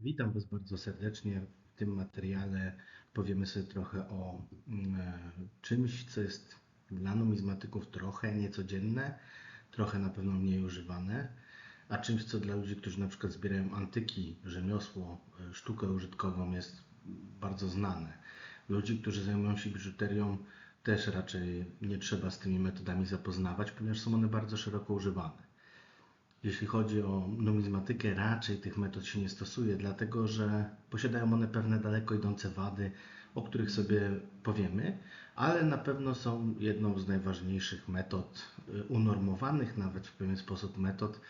Witam Was bardzo serdecznie. W tym materiale powiemy sobie trochę o mm, e, czymś, co jest dla numizmatyków trochę niecodzienne, trochę na pewno mniej używane, a czymś, co dla ludzi, którzy na przykład zbierają antyki, rzemiosło, e, sztukę użytkową jest bardzo znane. Ludzi, którzy zajmują się biżuterią, też raczej nie trzeba z tymi metodami zapoznawać, ponieważ są one bardzo szeroko używane. Jeśli chodzi o numizmatykę, raczej tych metod się nie stosuje, dlatego że posiadają one pewne daleko idące wady, o których sobie powiemy, ale na pewno są jedną z najważniejszych metod, y, unormowanych nawet w pewien sposób metod,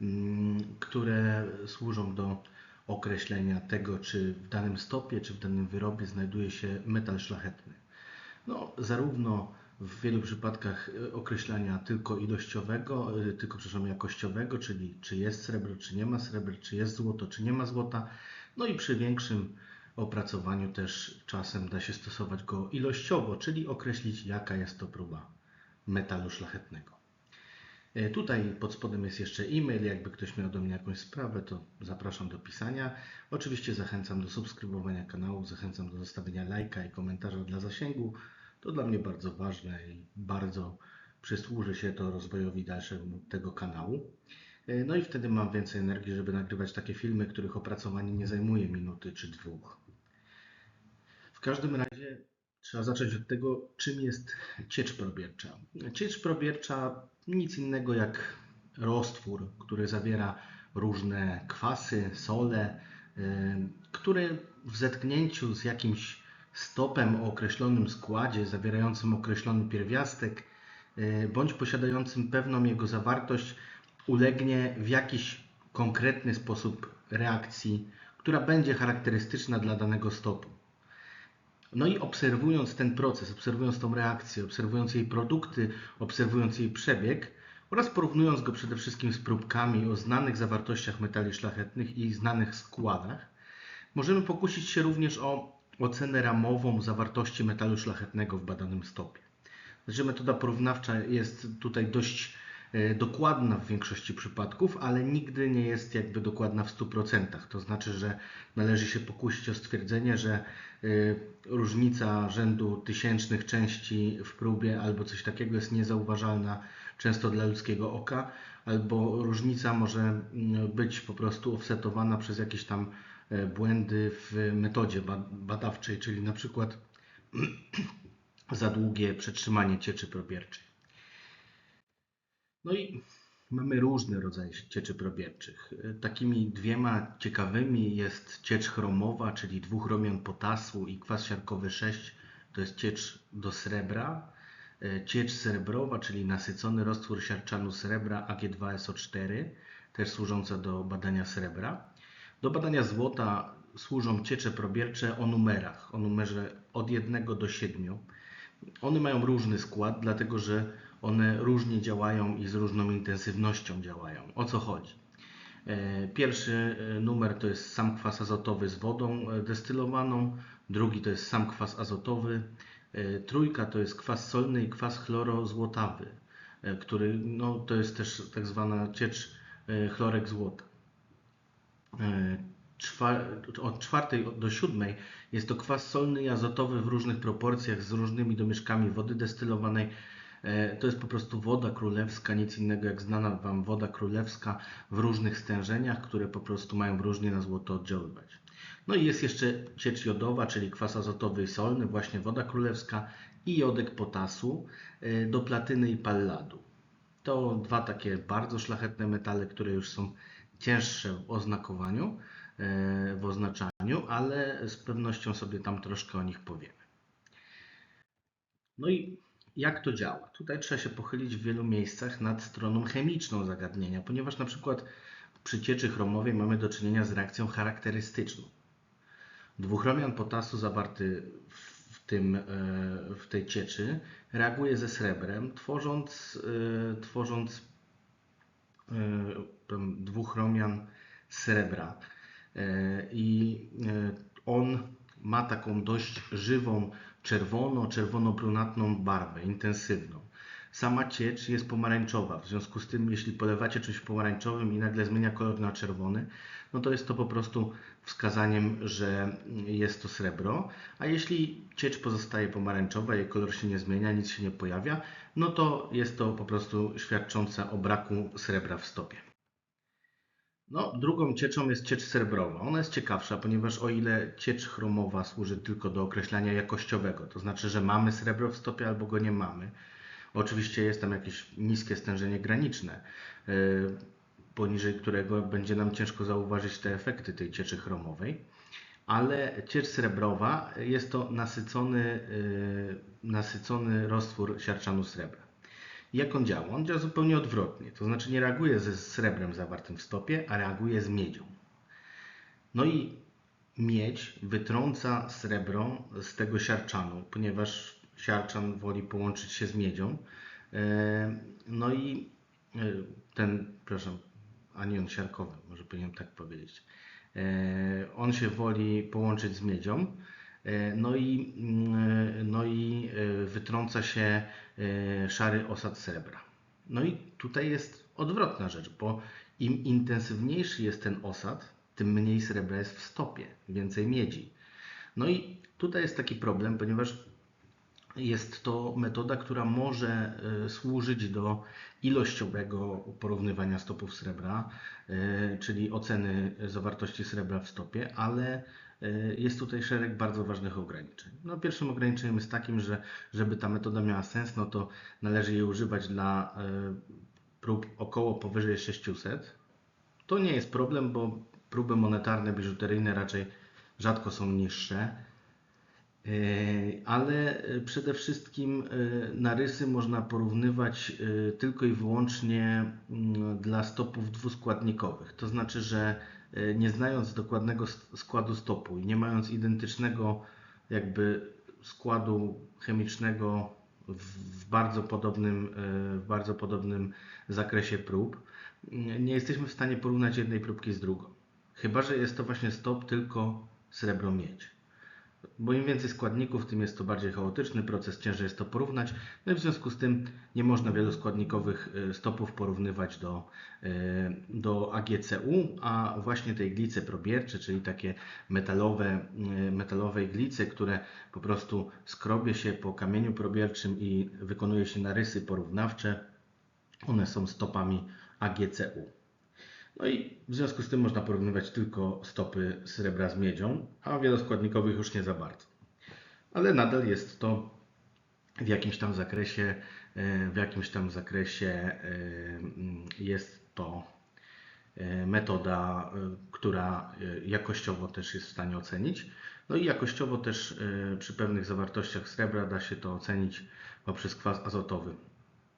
mm, które służą do określenia tego, czy w danym stopie, czy w danym wyrobie znajduje się metal szlachetny. No, zarówno w wielu przypadkach e, określania tylko ilościowego, e, tylko przepraszam, jakościowego, czyli czy jest srebro, czy nie ma srebra, czy jest złoto, czy nie ma złota. No i przy większym opracowaniu też czasem da się stosować go ilościowo, czyli określić jaka jest to próba metalu szlachetnego. E, tutaj pod spodem jest jeszcze e-mail. Jakby ktoś miał do mnie jakąś sprawę, to zapraszam do pisania. Oczywiście zachęcam do subskrybowania kanału, zachęcam do zostawienia lajka i komentarza dla zasięgu. To dla mnie bardzo ważne i bardzo przysłuży się to rozwojowi dalszemu tego kanału. E, No i wtedy mam więcej energii, żeby nagrywać takie filmy, których opracowanie nie zajmuje minuty czy dwóch. W każdym razie trzeba zacząć od tego, czym jest ciecz probiercza. Ciecz probiercza nic innego jak roztwór, który zawiera różne kwasy, sole, y, który w zetknięciu z jakimś stopem o określonym składzie, zawierającym określony pierwiastek, y, bądź posiadającym pewną jego zawartość, ulegnie w jakiś konkretny sposób reakcji, która będzie charakterystyczna dla danego stopu. No i obserwując ten proces, obserwując tą reakcję, obserwując jej produkty, obserwując jej przebieg oraz porównując go przede wszystkim z próbkami o znanych zawartościach metali szlachetnych i znanych składach, możemy pokusić się również o ocenę ramową zawartości metalu szlachetnego w badanym stopie. Znaczy metoda porównawcza jest tutaj dość e, dokładna w większości przypadków, ale nigdy nie jest jakby dokładna w 100%. To znaczy, że należy się pokusić o stwierdzenie, że e, różnica rzędu tysięcznych części w próbie albo coś takiego jest niezauważalna często dla ludzkiego oka, albo różnica może być po prostu offsetowana przez jakieś tam błędy w metodzie ba- badawczej, czyli na przykład za długie przetrzymanie cieczy probierczej. No i mamy różne rodzaje cieczy probierczych. Takimi dwiema ciekawymi jest ciecz chromowa, czyli dwuchromian potasu i kwas siarkowy 6, to jest ciecz do srebra. Ciecz srebrowa, czyli nasycony roztwór siarczanu srebra Ag2SO4, też służąca do badania srebra. Do badania złota służą ciecze probiercze o numerach, o numerze od 1 do 7. One mają różny skład, dlatego że one różnie działają i z różną intensywnością działają. O co chodzi? E, Pierwszy e, numer to jest sam kwas azotowy z wodą e, destylowaną, drugi to jest sam kwas azotowy, trójka to jest kwas solny i kwas chlorozłotawy, który no, to jest też tak zwana ciecz chlorek złota. E, Od czwartej do siódmej jest to kwas solny i azotowy w różnych proporcjach z różnymi domieszkami wody destylowanej. E, To jest po prostu woda królewska, nic innego jak znana Wam woda królewska w różnych stężeniach, które po prostu mają różnie na złoto oddziaływać. No i jest jeszcze ciecz jodowa, czyli kwas azotowy i solny, właśnie woda królewska i jodek potasu e, do platyny i palladu. To dwa takie bardzo szlachetne metale, które już są cięższe w oznakowaniu, e, w oznaczaniu, ale z pewnością sobie tam troszkę o nich powiemy. No i jak to działa? Tutaj trzeba się pochylić w wielu miejscach nad stroną chemiczną zagadnienia, ponieważ na przykład przy cieczy chromowej mamy do czynienia z reakcją charakterystyczną. Dwuchromian potasu zawarty w, tym, e, w tej cieczy reaguje ze srebrem, tworząc, e, tworząc e, ten dwuchromian srebra. E, I e, on ma taką dość żywą, czerwono, czerwono-brunatną barwę, intensywną. sama ciecz jest pomarańczowa. W związku z tym, jeśli polewacie czymś pomarańczowym i nagle zmienia kolor na czerwony, no to jest to po prostu wskazaniem, że jest to srebro. A jeśli ciecz pozostaje pomarańczowa, jej kolor się nie zmienia, nic się nie pojawia, no to jest to po prostu świadczące o braku srebra w stopie. No, drugą cieczą jest ciecz srebrowa. Ona jest ciekawsza, ponieważ o ile ciecz chromowa służy tylko do określania jakościowego, to znaczy, że mamy srebro w stopie albo go nie mamy. Oczywiście jest tam jakieś niskie stężenie graniczne, poniżej którego będzie nam ciężko zauważyć te efekty tej cieczy chromowej, ale ciecz srebrowa jest to nasycony, yy, nasycony roztwór siarczanu srebra. Jak on działa? On działa zupełnie odwrotnie. To znaczy nie reaguje ze srebrem zawartym w stopie, a reaguje z miedzią. No i miedź wytrąca srebro z tego siarczanu, ponieważ siarczan woli połączyć się z miedzią. E, no i e, ten, anion siarkowy, może powinienem tak powiedzieć. E, on się woli połączyć z miedzią E, no i, mm, no i e, wytrąca się e, szary osad srebra. No i tutaj jest odwrotna rzecz, bo im intensywniejszy jest ten osad, tym mniej srebra jest w stopie, więcej miedzi. No i tutaj jest taki problem, ponieważ jest to metoda, która może służyć do ilościowego porównywania stopów srebra, czyli oceny zawartości srebra w stopie, ale E, jest tutaj szereg bardzo ważnych ograniczeń. No, pierwszym ograniczeniem jest takim, że żeby ta metoda miała sens, no to należy jej używać dla e, prób około powyżej 600. To nie jest problem, bo próby monetarne, biżuteryjne raczej rzadko są niższe. E, ale przede wszystkim narysy można porównywać tylko i wyłącznie mm, dla stopów dwuskładnikowych. To znaczy, że E, nie znając dokładnego składu stopu i nie mając identycznego jakby składu chemicznego w bardzo podobnym, e, w bardzo podobnym zakresie prób, nie jesteśmy w stanie porównać jednej próbki z drugą. Chyba, że jest to właśnie stop tylko srebro-miedź bo im więcej składników, tym jest to bardziej chaotyczny proces, ciężej jest to porównać. No i w związku z tym nie można wieloskładnikowych y, stopów porównywać do, y, do AGCU, a właśnie tej glice probiercze, czyli takie metalowe, y, metalowe iglice, które po prostu skrobie się po kamieniu probierczym i wykonuje się narysy porównawcze, one są stopami AGCU. No i w związku z tym można porównywać tylko stopy srebra z miedzią, a wieloskładnikowych już nie za bardzo. Ale nadal jest to w jakimś tam zakresie, e, w jakimś tam zakresie e, jest to e, metoda, która jakościowo też jest w stanie ocenić. No i jakościowo też przy pewnych zawartościach srebra da się to ocenić poprzez kwas azotowy,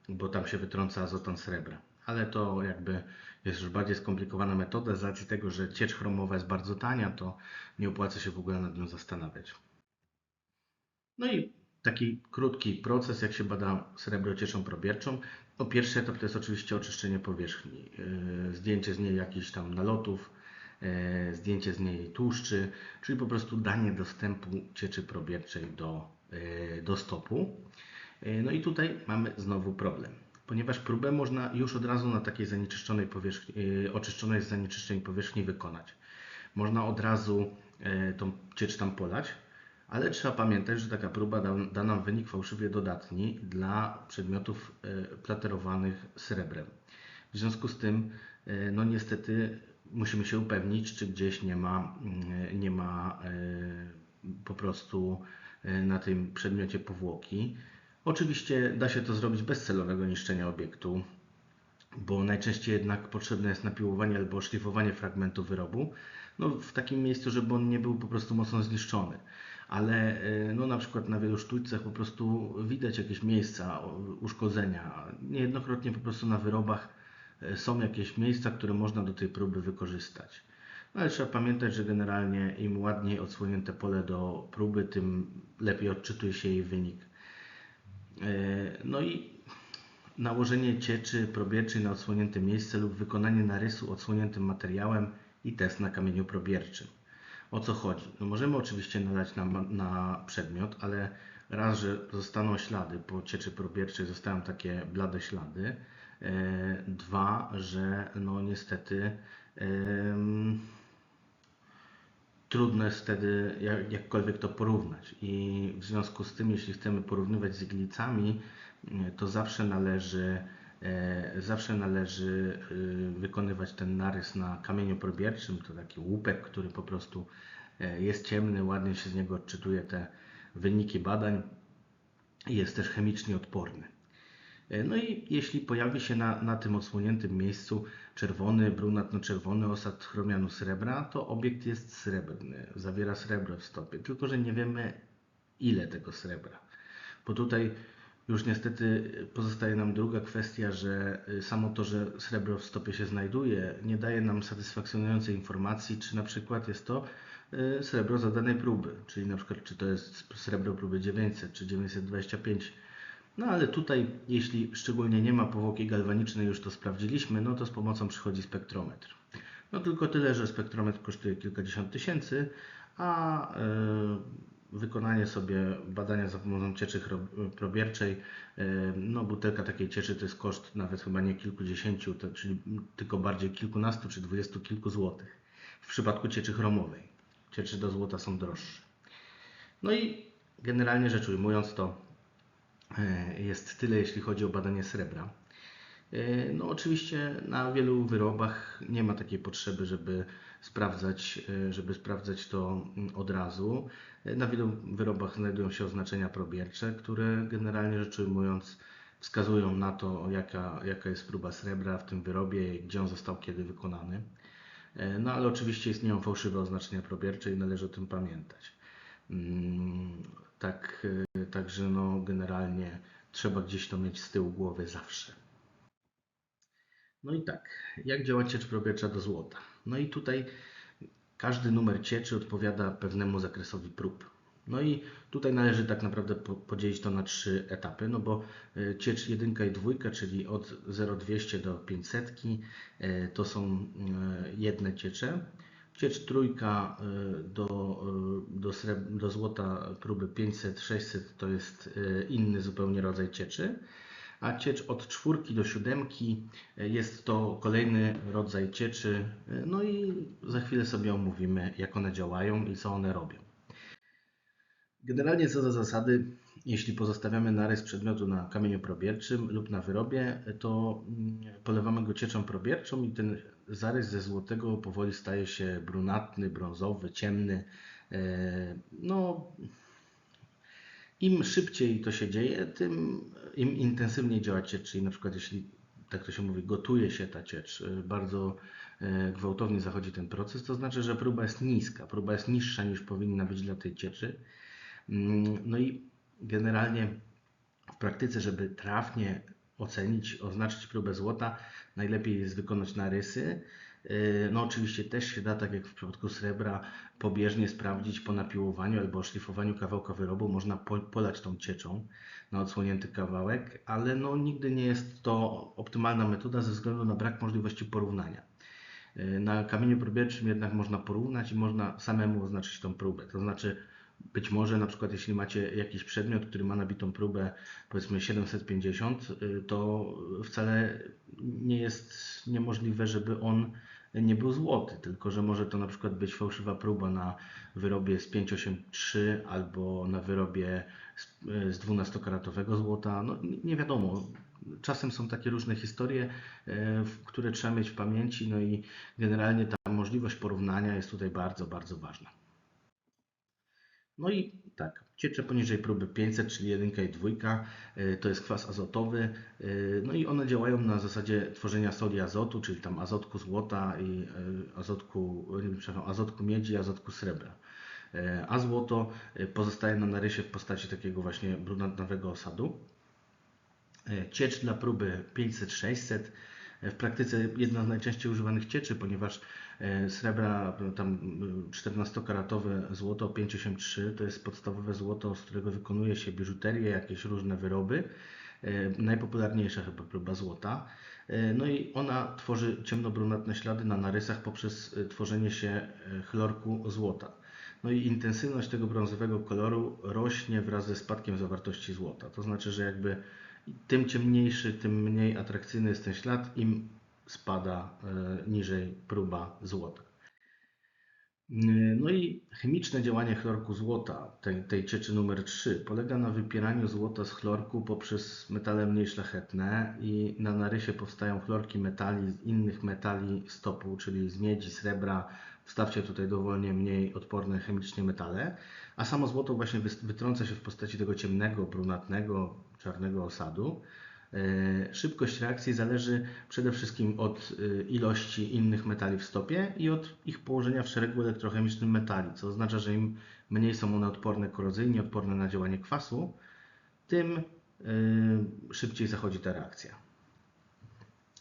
bo tam się wytrąca azotan srebra ale to jakby jest już bardziej skomplikowana metoda. Z racji tego, że ciecz chromowa jest bardzo tania, to nie opłaca się w ogóle nad nią zastanawiać. No i taki krótki proces, jak się bada srebro cieczą probierczą. No, pierwszy etap to jest oczywiście oczyszczenie powierzchni, yy, zdjęcie z niej jakichś tam nalotów, yy, zdjęcie z niej tłuszczy, czyli po prostu danie dostępu cieczy probierczej do, yy, do stopu. No i tutaj mamy znowu problem ponieważ próbę można już od razu na takiej zanieczyszczonej powierzchni, y, oczyszczonej z zanieczyszczeń powierzchni wykonać. Można od razu y, tą ciecz tam polać, ale trzeba pamiętać, że taka próba da, da nam wynik fałszywie dodatni dla przedmiotów y, platerowanych srebrem. W związku z tym, no niestety, musimy się upewnić, czy gdzieś nie ma, nie ma po prostu na tym przedmiocie powłoki. Oczywiście da się to zrobić bez celowego niszczenia obiektu, bo najczęściej jednak potrzebne jest napiłowanie albo szlifowanie fragmentu wyrobu, no, w takim miejscu, żeby on nie był po prostu mocno zniszczony. Ale e, no, na przykład na wielu sztućcach po prostu widać jakieś miejsca uszkodzenia. Niejednokrotnie po prostu na wyrobach e, są jakieś miejsca, które można do tej próby wykorzystać. No, ale trzeba pamiętać, że generalnie im ładniej odsłonięte pole do próby, tym lepiej odczytuje się jej wynik. E, no i nałożenie cieczy probierczej na odsłonięte miejsce lub wykonanie narysu odsłoniętym materiałem i test na kamieniu probierczym. O co chodzi? No możemy oczywiście nalać na, na przedmiot, ale raz, że zostaną ślady po cieczy probierczej, zostają takie blade ślady. E, Dwa, że no niestety trudno jest wtedy jak, jakkolwiek to porównać. I w związku z tym, jeśli chcemy porównywać z iglicami, e, to zawsze należy, e, zawsze należy y, wykonywać ten narys na kamieniu probierczym. To taki łupek, który po prostu e, jest ciemny, ładnie się z niego odczytuje te wyniki badań i jest też chemicznie odporny. E, No i jeśli pojawi się na, na tym odsłoniętym miejscu czerwony, brunatno-czerwony osad chromianu srebra, to obiekt jest srebrny, zawiera srebro w stopie, tylko że nie wiemy ile tego srebra. Bo tutaj już niestety pozostaje nam druga kwestia, że y, samo to, że srebro w stopie się znajduje, nie daje nam satysfakcjonującej informacji, czy na przykład jest to y, srebro zadanej próby, czyli na przykład czy to jest srebro próby 900 czy 925 no ale tutaj, jeśli szczególnie nie ma powłoki galwanicznej, już to sprawdziliśmy, no to z pomocą przychodzi spektrometr. No tylko tyle, że spektrometr kosztuje kilkadziesiąt tysięcy, a e, wykonanie sobie badania za pomocą cieczy probierczej, e, no butelka takiej cieczy to jest koszt nawet chyba nie kilkudziesięciu, to, czyli tylko bardziej kilkunastu czy dwudziestu kilku złotych. W przypadku cieczy chromowej. Cieczy do złota są droższe. No i generalnie rzecz ujmując to jest tyle, jeśli chodzi o badanie srebra. E, No, oczywiście na wielu wyrobach nie ma takiej potrzeby, żeby sprawdzać, e, żeby sprawdzać to mm, od razu. E, Na wielu wyrobach znajdują się oznaczenia probiercze, które generalnie rzecz ujmując wskazują na to, jaka, jaka jest próba srebra w tym wyrobie, gdzie on został kiedy wykonany. E, No ale oczywiście istnieją fałszywe oznaczenia probiercze i należy o tym pamiętać. Tak, e, także no generalnie trzeba gdzieś to mieć z tyłu głowy zawsze. No i tak, jak działa ciecz probiercza do złota? No i tutaj każdy numer cieczy odpowiada pewnemu zakresowi prób. No i tutaj należy tak naprawdę po- podzielić to na trzy etapy, no bo e, ciecz jedynka i dwójka, czyli od 0,200 do 500 e, to są jedne ciecze. Ciecz trójka e, do, e, do, sreb- do złota próby 500-600 to jest e, inny zupełnie rodzaj cieczy. A ciecz od czwórki do siódemki jest to kolejny rodzaj cieczy. No i za chwilę sobie omówimy, jak one działają i co one robią. Generalnie co do zasady, jeśli pozostawiamy narys przedmiotu na kamieniu probierczym lub na wyrobie, to mm, polewamy go cieczą probierczą i ten zarys ze złotego powoli staje się brunatny, brązowy, ciemny. E, No, im szybciej to się dzieje, tym im intensywniej działa ciecz, czyli na przykład jeśli, tak to się mówi, gotuje się ta ciecz, e, bardzo e, gwałtownie zachodzi ten proces, to znaczy, że próba jest niska, próba jest niższa niż powinna być dla tej cieczy. Mm, No i generalnie w praktyce, żeby trafnie ocenić, oznaczyć próbę złota, najlepiej jest wykonać narysy. Yy, No oczywiście też się da, tak jak w przypadku srebra, pobieżnie sprawdzić po napiłowaniu albo oszlifowaniu kawałka wyrobu. Można po, polać tą cieczą na odsłonięty kawałek, ale no nigdy nie jest to optymalna metoda ze względu na brak możliwości porównania. Yy, Na kamieniu probierczym jednak można porównać i można samemu oznaczyć tą próbę. To znaczy, być może na przykład jeśli macie jakiś przedmiot, który ma nabitą próbę powiedzmy 750, y, to wcale nie jest niemożliwe, żeby on nie był złoty, tylko że może to na przykład być fałszywa próba na wyrobie z 583 albo na wyrobie z, y, z 12-karatowego złota. No, nie- wiadomo. Czasem są takie różne historie, y, które trzeba mieć w pamięci, no i generalnie ta możliwość porównania jest tutaj bardzo, bardzo ważna. No i tak, ciecze poniżej próby 500, czyli jedynka i dwójka, y, to jest kwas azotowy. y, No i one działają na zasadzie tworzenia soli azotu, czyli tam azotku złota i y, azotku, przepraszam, azotku miedzi, azotku srebra. A złoto pozostaje na narysie w postaci takiego właśnie brunatnowego osadu. Ciecz dla próby 500-600. E, W praktyce jedna z najczęściej używanych cieczy, ponieważ srebra, no tam y, 14-karatowe złoto 583 to jest podstawowe złoto, z którego wykonuje się biżuterię, jakieś różne wyroby. E, Najpopularniejsza chyba próba złota. E, No i ona tworzy ciemnobrunatne ślady na narysach poprzez e, tworzenie się e, chlorku złota. No i intensywność tego brązowego koloru rośnie wraz ze spadkiem zawartości złota. To znaczy, że jakby tym ciemniejszy, tym mniej atrakcyjny jest ten ślad, im spada e, niżej próba złota. No i chemiczne działanie chlorku złota, tej, tej cieczy numer 3, polega na wypieraniu złota z chlorku poprzez metale mniej szlachetne i na narysie powstają chlorki metali z innych metali stopu, czyli z miedzi, srebra. Wstawcie tutaj dowolnie mniej odporne chemicznie metale, a samo złoto właśnie wytrąca się w postaci tego ciemnego, brunatnego, czarnego osadu. E, Szybkość reakcji zależy przede wszystkim od e, ilości innych metali w stopie i od ich położenia w szeregu elektrochemicznym metali, co oznacza, że im mniej są one odporne korozyjnie, odporne na działanie kwasu, tym e, szybciej zachodzi ta reakcja.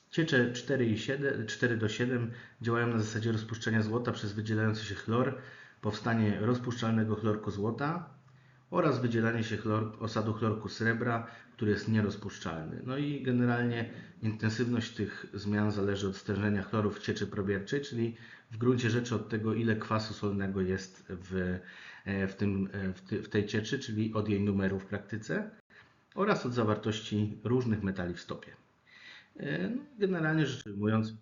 Ciecze 4, i 7, 4 do 7 działają na zasadzie rozpuszczenia złota przez wydzielający się chlor, powstanie rozpuszczalnego chlorku złota oraz wydzielanie się chlor, osadu chlorku srebra, który jest nierozpuszczalny. No i generalnie intensywność tych zmian zależy od stężenia chloru w cieczy probierczej, czyli w gruncie rzeczy od tego, ile kwasu solnego jest w, e, w, tym, e, w, ty, w tej cieczy, czyli od jej numeru w praktyce oraz od zawartości różnych metali w stopie. E, No, generalnie rzecz ujmując,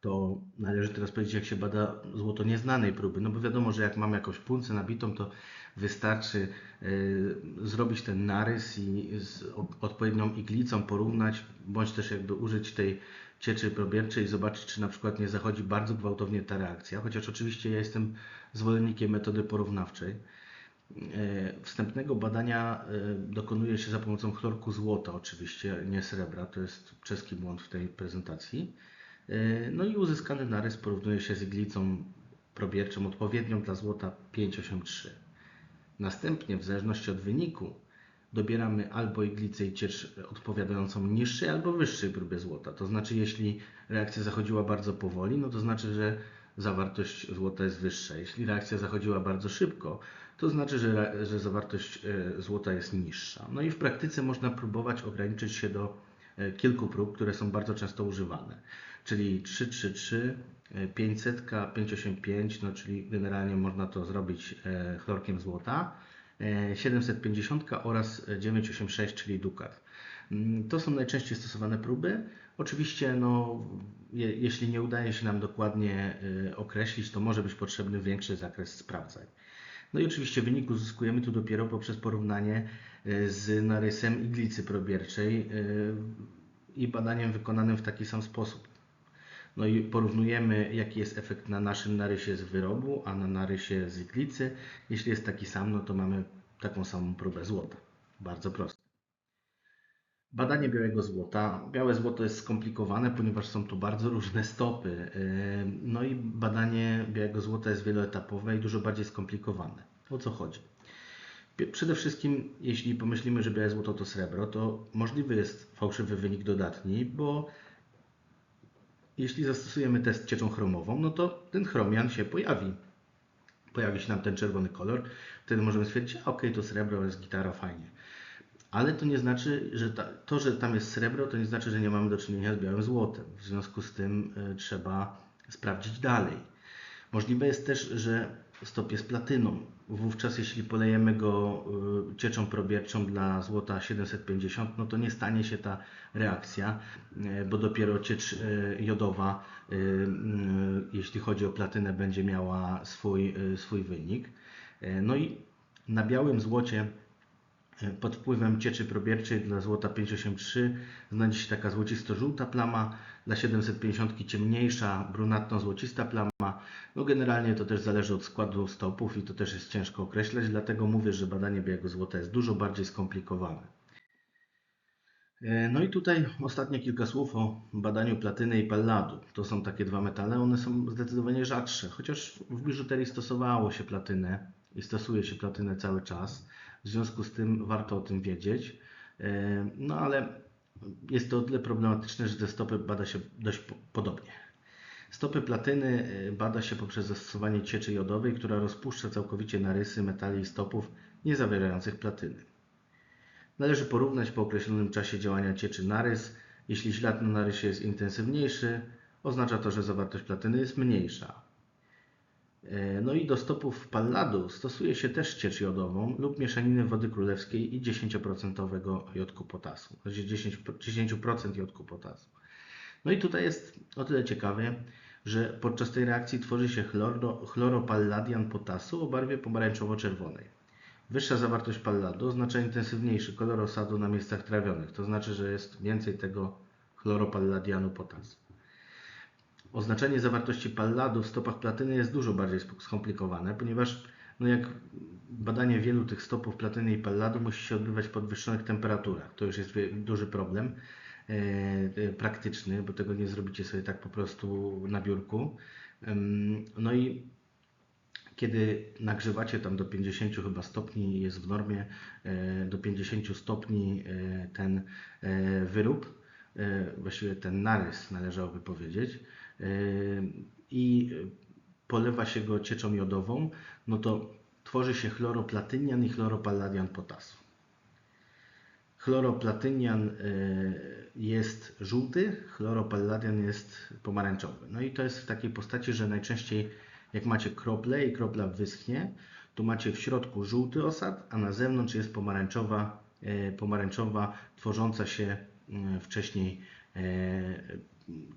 to należy teraz powiedzieć, jak się bada złoto nieznanej próby. No bo wiadomo, że jak mamy jakąś puncę nabitą, to wystarczy y, zrobić ten narys i z odpowiednią iglicą porównać, bądź też jakby użyć tej cieczy probierczej i zobaczyć, czy na przykład nie zachodzi bardzo gwałtownie ta reakcja. Chociaż oczywiście ja jestem zwolennikiem metody porównawczej. E, Wstępnego badania e, dokonuje się za pomocą chlorku złota, oczywiście, nie srebra. To jest czeski błąd w tej prezentacji. E, No i uzyskany narys porównuje się z iglicą probierczą odpowiednią dla złota 583. Następnie, w zależności od wyniku, dobieramy albo iglicę i ciecz odpowiadającą niższej albo wyższej próbie złota. To znaczy, jeśli reakcja zachodziła bardzo powoli, no to znaczy, że zawartość złota jest wyższa. Jeśli reakcja zachodziła bardzo szybko, to znaczy, że, że zawartość e, złota jest niższa. No i w praktyce można próbować ograniczyć się do kilku prób, które są bardzo często używane, czyli 333, e, 500, 585, no czyli generalnie można to zrobić e, chlorkiem złota, e, 750 oraz e, 986, czyli dukat. Mm, To są najczęściej stosowane próby. Oczywiście, no, je, jeśli nie udaje się nam dokładnie e, określić, to może być potrzebny większy zakres sprawdzań. No i oczywiście wynik uzyskujemy tu dopiero poprzez porównanie e, z narysem iglicy probierczej e, i badaniem wykonanym w taki sam sposób. No i porównujemy, jaki jest efekt na naszym narysie z wyrobu, a na narysie z iglicy. Jeśli jest taki sam, no to mamy taką samą próbę złota. Bardzo proste. Badanie białego złota. Białe złoto jest skomplikowane, ponieważ są tu bardzo różne stopy. Yy, No i badanie białego złota jest wieloetapowe i dużo bardziej skomplikowane. O co chodzi? Przede wszystkim, jeśli pomyślimy, że białe złoto to srebro, to możliwy jest fałszywy wynik dodatni, bo jeśli zastosujemy test cieczą chromową, no to ten chromian się pojawi. Pojawi się nam ten czerwony kolor, wtedy możemy stwierdzić, a okej, to srebro jest gitara, fajnie. Ale to nie znaczy, że ta, to, że tam jest srebro, to nie znaczy, że nie mamy do czynienia z białym złotem. W związku z tym y, trzeba sprawdzić dalej. Możliwe jest też, że stop jest platyną. Wówczas, jeśli polejemy go y, cieczą probierczą dla złota 750, no to nie stanie się ta reakcja, y, bo dopiero ciecz y, jodowa, jeśli chodzi o platynę, będzie miała swój, swój wynik. No i na białym złocie pod wpływem cieczy probierczej dla złota 583 znajdzie się taka złocisto-żółta plama, dla 750 ciemniejsza, brunatno-złocista plama. No generalnie to też zależy od składu stopów i to też jest ciężko określać, dlatego mówię, że badanie białego złota jest dużo bardziej skomplikowane. E, No i tutaj ostatnie kilka słów o badaniu platyny i palladu. To są takie dwa metale, one są zdecydowanie rzadsze, chociaż w biżuterii stosowało się platynę i stosuje się platynę cały czas. W związku z tym warto o tym wiedzieć. E, No ale jest to o tyle problematyczne, że te stopy bada się dość po- podobnie. Stopy platyny e, bada się poprzez zastosowanie cieczy jodowej, która rozpuszcza całkowicie narysy metali i stopów nie zawierających platyny. Należy porównać po określonym czasie działania cieczy narys Jeśli ślad na narysie jest intensywniejszy, oznacza to, że zawartość platyny jest mniejsza. E, No i do stopów palladu stosuje się też ciecz jodową lub mieszaniny wody królewskiej i 10% jodku potasu, znaczy 10%, 10% jodku potasu. No i tutaj jest o tyle ciekawie, że podczas tej reakcji tworzy się chloro, chloropalladian potasu o barwie pomarańczowo-czerwonej. Wyższa zawartość palladu oznacza intensywniejszy kolor osadu na miejscach trawionych, to znaczy, że jest więcej tego chloropalladianu potasu. Oznaczenie zawartości palladu w stopach platyny jest dużo bardziej skomplikowane, ponieważ no jak badanie wielu tych stopów platyny i palladu musi się odbywać w podwyższonych temperaturach. To już jest duży problem e, praktyczny, bo tego nie zrobicie sobie tak po prostu na biurku. No i kiedy nagrzewacie tam do 50 chyba stopni, jest w normie e, do 50 stopni e, ten e, wyrób, e, właściwie ten narys należałoby powiedzieć, e, i polewa się go cieczą jodową, no to tworzy się chloroplatynian i chloropalladian potasu. Chloroplatynian e, jest żółty, chloropalladian jest pomarańczowy. No i to jest w takiej postaci, że najczęściej jak macie krople i kropla wyschnie, to macie w środku żółty osad, a na zewnątrz jest pomarańczowa, e, pomarańczowa tworząca się wcześniej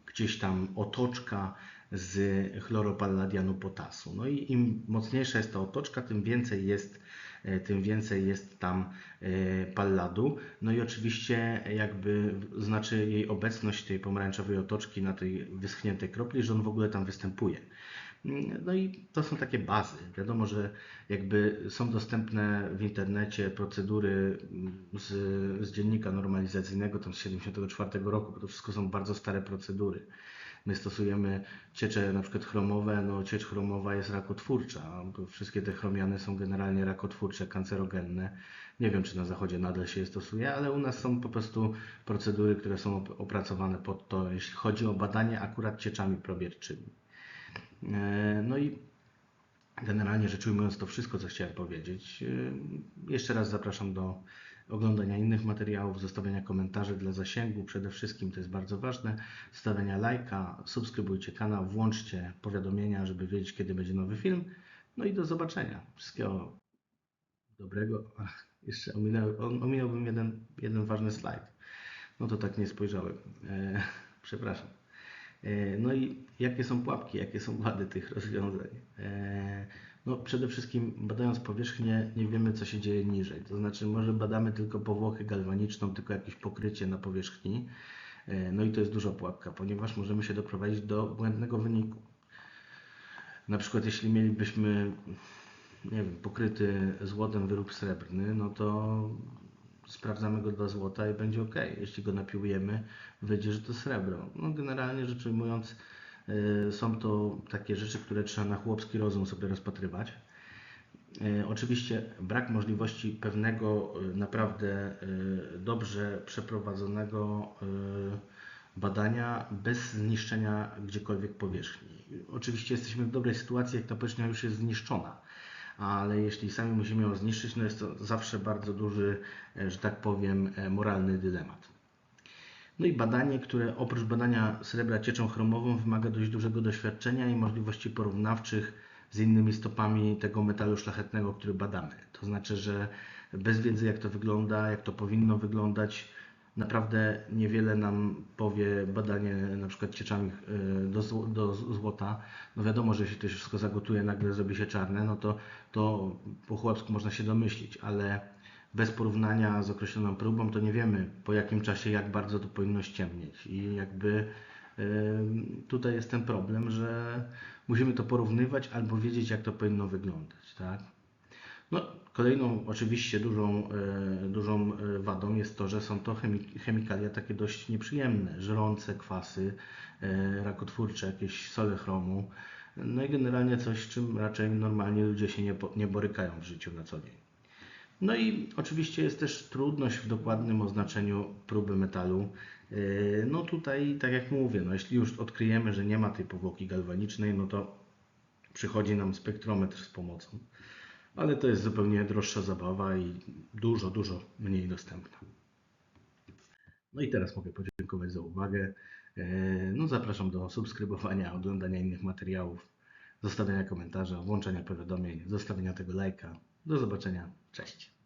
gdzieś tam otoczka z chloropalladianu potasu. No i im mocniejsza jest ta otoczka, tym więcej jest, e, tym więcej jest tam e, palladu. No i oczywiście jakby znaczy jej obecność tej pomarańczowej otoczki na tej wyschniętej kropli, że on w ogóle tam występuje. No i to są takie bazy. Wiadomo, że jakby są dostępne w internecie procedury z, z dziennika normalizacyjnego tam z 74 roku, bo to wszystko są bardzo stare procedury. My stosujemy ciecze na przykład chromowe, no ciecz chromowa jest rakotwórcza, wszystkie te chromiany są generalnie rakotwórcze, kancerogenne. Nie wiem, czy na zachodzie nadal się je stosuje, ale u nas są po prostu procedury, które są op- opracowane pod to, jeśli chodzi o badanie akurat cieczami probierczymi. E, No i generalnie rzecz ujmując to wszystko, co chciałem powiedzieć. e, Jeszcze raz zapraszam do oglądania innych materiałów, zostawiania komentarzy dla zasięgu. Przede wszystkim to jest bardzo ważne. Zostawiania lajka, subskrybujcie kanał, włączcie powiadomienia, żeby wiedzieć, kiedy będzie nowy film. No i do zobaczenia. Wszystkiego dobrego. Ach, jeszcze ominął, ominąłbym jeden, jeden ważny slajd. No to tak nie spojrzałem. E, przepraszam. E, No i jakie są pułapki, jakie są wady tych rozwiązań? E, No przede wszystkim badając powierzchnię nie wiemy co się dzieje niżej. To znaczy może badamy tylko powłokę galwaniczną, tylko jakieś pokrycie na powierzchni. E, No i to jest duża pułapka, ponieważ możemy się doprowadzić do błędnego wyniku. Na przykład jeśli mielibyśmy nie wiem, pokryty złotem wyrób srebrny, no to sprawdzamy go dla złota i będzie ok. Jeśli go napiłujemy, wyjdzie, że to srebro. No generalnie rzecz ujmując, y, są to takie rzeczy, które trzeba na chłopski rozum sobie rozpatrywać. Y, Oczywiście brak możliwości pewnego y, naprawdę dobrze przeprowadzonego badania bez zniszczenia gdziekolwiek powierzchni. Oczywiście jesteśmy w dobrej sytuacji, jak ta powierzchnia już jest zniszczona, ale jeśli sami musimy ją zniszczyć, no jest to zawsze bardzo duży, e, że tak powiem, e, moralny dylemat. No i badanie, które oprócz badania srebra cieczą chromową wymaga dość dużego doświadczenia i możliwości porównawczych z innymi stopami tego metalu szlachetnego, który badamy. To znaczy, że bez wiedzy jak to wygląda, jak to powinno wyglądać, naprawdę niewiele nam powie badanie na przykład cieczami e, do, do złota. No wiadomo, że jeśli to się wszystko zagotuje, nagle zrobi się czarne, no to, to po chłopsku można się domyślić, ale bez porównania z określoną próbą, to nie wiemy po jakim czasie, jak bardzo to powinno ściemnieć. I jakby ym, tutaj jest ten problem, że musimy to porównywać albo wiedzieć, jak to powinno wyglądać, tak? No, kolejną oczywiście dużą, e, dużą e, wadą jest to, że są to chemi- chemikalia takie dość nieprzyjemne, żrące kwasy, e, rakotwórcze, jakieś sole chromu. No i generalnie coś, czym raczej normalnie ludzie się nie, nie borykają w życiu na co dzień. No i oczywiście jest też trudność w dokładnym oznaczeniu próby metalu. No tutaj, tak jak mówię, no jeśli już odkryjemy, że nie ma tej powłoki galwanicznej, no to przychodzi nam spektrometr z pomocą. Ale to jest zupełnie droższa zabawa i dużo, dużo mniej dostępna. No i teraz mogę podziękować za uwagę. E, No zapraszam do subskrybowania, oglądania innych materiałów, zostawiania komentarza, włączania powiadomień, zostawienia tego lajka. Do zobaczenia. Cześć.